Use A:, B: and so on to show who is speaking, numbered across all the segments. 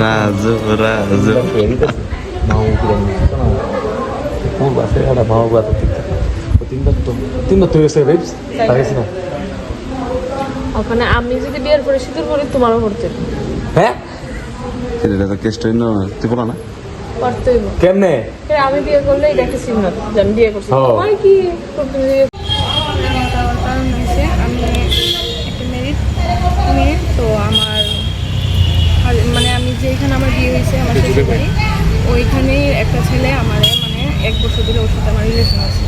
A: রাজু রাজু
B: তো এসে রেপস না
C: ওখানে আমি যদি বিয়ের পরে শীতের পরে তোমারও করতে
B: হ্যাঁ?
A: এটা তো তুই বলো না?
B: কেমনে?
C: আমি বিয়ে করলে এটা একটা চিহ্ন যে আমি বিয়ে করছি।
B: হ্যাঁ।
C: তোমার কি করতে বিয়ে
D: কারণ হয়েছে আমি একটা মেরিট মেয়ে তো আমার আর- মানে আমি যেখানে হয়েছে আমার শ্বশুর বাড়ি ওইখানেই একটা ছেলে আমার মানে এক বছর ধরে ওর সাথে আমার রিলেশন আছে।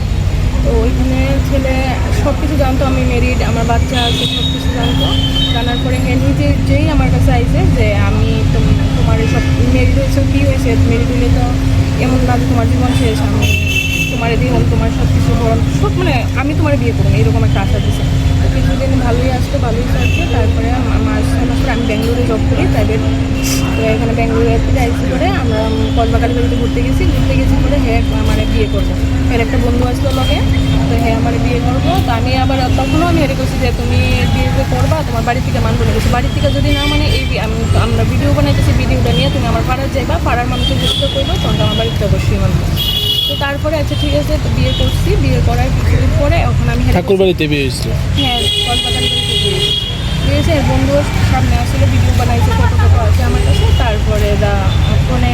D: তো ওইখানে ছেলে সব কিছু জানতো আমি মেরিড আমার বাচ্চা আছে সব কিছু জানতো। জানার পরে হ্যাঁ নিজে যেই আমার কাছে আইছে যে আমি তোম- তোমার এসব মেরিড হয়েছে কী হয়েছে? মেরিড হলে তো এমন না তোমার জীবন শেষ আমি তোমার দিয়ে তোমার সব কিছু বরণ সব মানে আমি তোমার বিয়ে করব এরকম একটা আশা দিচ্ছে কিছুদিন ভালোই আসতো, ভালোই চলছে তারপরে আমার মাস আমি ব্যাঙ্গালোরে জব করি প্রাইভেট তো এখানে ব্যাঙ্গালোরে আইসি করে আমরা কলবাকালি বাড়িতে ঘুরতে গেছি। ঘুরতে গেছি করে হ্যাঁ আমার বিয়ে করব। এর একটা বন্ধু আসলো লগে, তো হ্যাঁ আমার বিয়ে করব। তো আমি আবার তখনও আমি হেরে করছি যে তুমি বিয়ে করবা, তোমার বাড়ি থেকে মানবো না কিছু বাড়ি থেকে যদি না মানে এই আমি আমরা ভিডিও বানাইতেছি ভিডিওটা নিয়ে তুমি আমার পাড়ার যাইবা, পাড়ার মানুষের যেটা করব তখন আমার বাড়িতে অবশ্যই মানবো তো তারপরে আচ্ছা ঠিক আছে, তো বিয়ে করছি। বিয়ে করার কিছুদিন পরে
E: ঠাকুর বাড়িতে বিয়ে হয়েছিল।
D: হ্যাঁ কলকাতার বন্ধু দিয়েছে বন্ধুর সামনে আসলে ভিডিও বানাইছে ফটো ফটো আছে আমার কাছে। তারপরে দা, ফোনে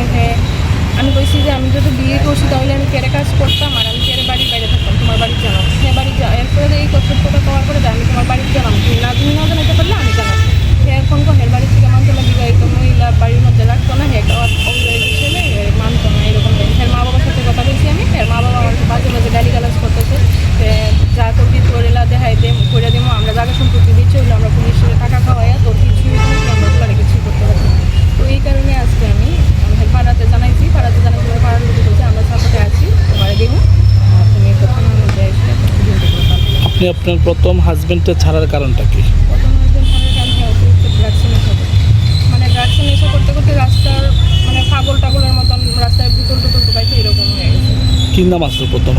D: আমি কইছি যে আমি যদি বিয়ে করছি, তাহলে আমি কেড়ে কাজ করতাম? আর আমি কেড়ে বাড়ি বাইরে থাকতাম? তোমার বাড়ি জানাও। হ্যাঁ বাড়ি যা, এরপরে এই কর্তব্যটা করার পরে যে আমি তোমার বাড়িতে জানাম তুমি না তুমি না জানাতে পারলে আমি জানাব হ্যাঁ ফোন কো হের বাড়ি থেকে মানতো না বিবাহিত মহিলা বাড়ির মধ্যে রাখতো না হ্যাঁ অবিবাহিত ছেলে এ, মানতো না এরকম হ্যাঁ মা বাবার সাথে কথা বলছি আমি হ্যাঁ মা বাবা আমার বাজে বাজে গালি গালাজ করতেছে এ, যা করবি তোরেলা দেখাই দে করে দিব আমরা জায়গা সম্পত্তি দিচ্ছি হইল আমরা পুলিশের টাকা খাওয়াই তোর কিছুই কোনো আমরা ওগুলো কিছুই করতে পারছি না। তো এই কারণে আজকে আমি আমি পাড়াতে জানাইছি পাড়াতে জানাইছি পরে পাড়ার লোক বলছে আমরা সাপোর্টে আছি তোমার দেবো আর তুমি প্রথম অনুযায়ী সেটা বিয়ে করতে পারবে
E: আপনি আপনার প্রথম হাজবেন্ডকে ছাড়ার কারণটা কি?
D: প্রথম একজন ফোনের কারণে অতিরিক্ত ড্রাগসে নেশা মানে ড্রাগসে নেশা করতে করতে রাস্তার মানে পাগল টাগলের মতন রাস্তায় বুতল টুতল টুকাইছে এরকম হয়ে গেছে।
E: কি নাম আসলো প্রথম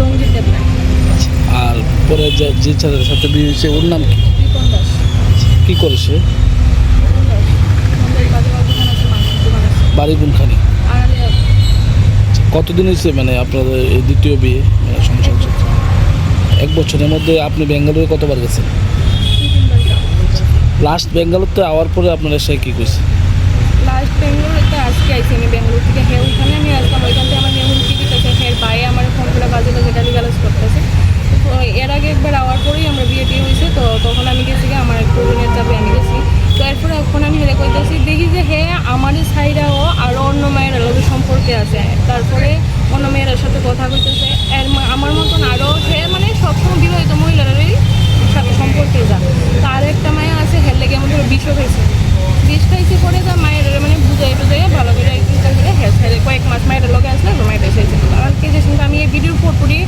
D: রঞ্জিত দেবনাথ।
E: আর পরে যে যে ছেলের সাথে বিয়ে হয়েছে ওর নাম কি?
D: রিপন দাস।
E: কি
D: আছে
E: বাড়ি কোনখানে? কতদিন হয়েছে মানে আপনাদের এই দ্বিতীয় বিয়ে? মানে এক বছরের মধ্যে আপনি বেঙ্গালুরু কতবার গেছেন? লাস্ট বেঙ্গালুরুতে আওয়ার পরে আপনার এসে কি কইছে
D: লাস্ট আজকে আমি হ্যাঁ ওইখানে থেকে আমার হ্যাঁ আমার ফোন করে তো এর আগে একবার আওয়ার পরেই আমরা বিয়ে হয়েছে, তো তখন আমি গেছি আমার আমি গেছি। তো এরপরে এখন আমি দেখি যে হ্যাঁ আমার সাইডাও আরও অন্য মায়ের লোকের সম্পর্কে আছে। তারপরে অন্য মেয়ের সাথে কথা কইতেছে, এর আমার মতন আরও সে মানে সবসময় বিবাহিত মহিলারারই সাথে সম্পর্কে যায় তার একটা মায়া আছে হের লেগে আমাদের বিষ হয়েছে বিষ খাইছে পরে যা মায়ের মানে বুঝাই টুজাই ভালো করে চিন্তা করে হের ছেড়ে কয়েক মাস মায়ের লগে আসলে মায়ের এসেছে কালকে যে শুনতে আমি এই ভিডিও পুরোপুরি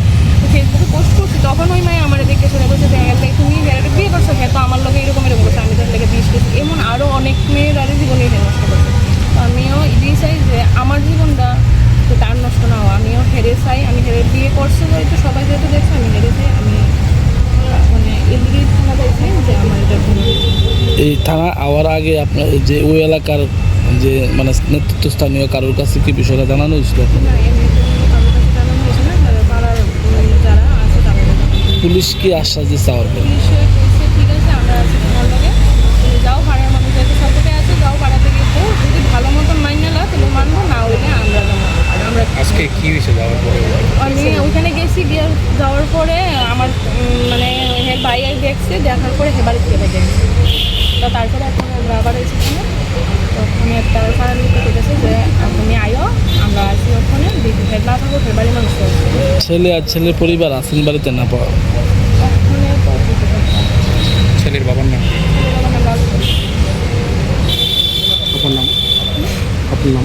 D: ফেসবুকে পোস্ট করছি তখন ওই মায়ে আমার দেখে শুনে বলছে যে হ্যাঁ তুমি হের বিয়ে করছ হ্যাঁ তো আমার লগে এরকম এরকম করছে আমি তার লেগে বিষ খেয়েছি এমন আরও অনেক মেয়ের আরও জীবনে হের নষ্ট করছে তো আমিও এটাই চাই যে আমার জীবনটা তো তার নষ্ট না হওয়া আমিও হেরে চাই আমি হেরে বিয়ে করছে যেহেতু সবাই যেহেতু দেখছে আমি হেরে চাই আমি মানে এদিকেই থানা চাইছি যে আমার এটা ভুল হয়েছে।
E: এই থানা আওয়ার আগে আপনার যে ওই এলাকার যে মানে নেতৃত্বস্থানীয় কারোর কাছে কি বিষয়টা জানানো হয়েছিল? আপনার?
D: না এমনি তো কারোর কাছে জানানো হয়েছে না যারা পাড়ার উম, যারা আছে তাদের কাছে।
E: পুলিশ কি আশ্বাস দিচ্ছে আওয়ার পরে
D: ঠিক আছে আমরা আছি তোমার লগে। তুমি যাও পাড়ার মানুষ আছে যাও পাড়াতে গিয়ে যদি ভালো মতন মাইন মানবো না হইলে আমরা আমরা
B: আজকে কি হয়েছে যাওয়ার পরে?
D: আমি গেছি গিয়ে যাওয়ার পরে আমার মানে হের ভাই দেখছে দেখার পরে হে চলে গেছে। তো তারপরে এখন আমরা আবার এসেছি তখন একটা সারা লিখতে গেছে যে তুমি আয়ো আমরা আছি ওখানে না থাকব হের বাড়ির মানুষ
E: ছেলে আর ছেলের পরিবার আছেন বাড়িতে না পাওয়া
D: তো।
B: ছেলের বাবার নাম? আপনার নাম? আপনার নাম?